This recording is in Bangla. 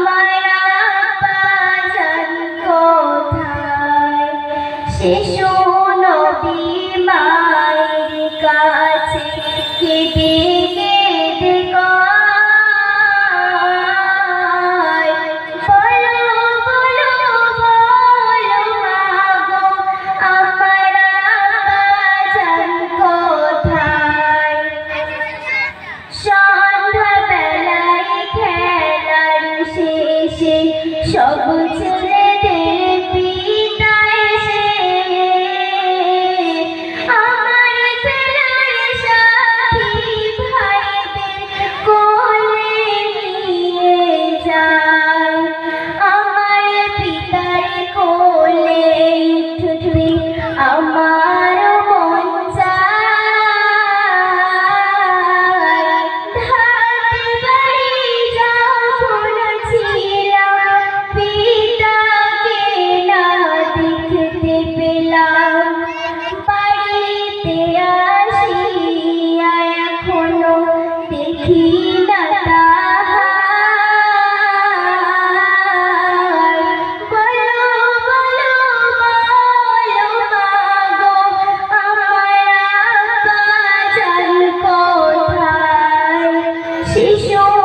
আমার আপাজান কোথায়? শিশু সব শিশু নবী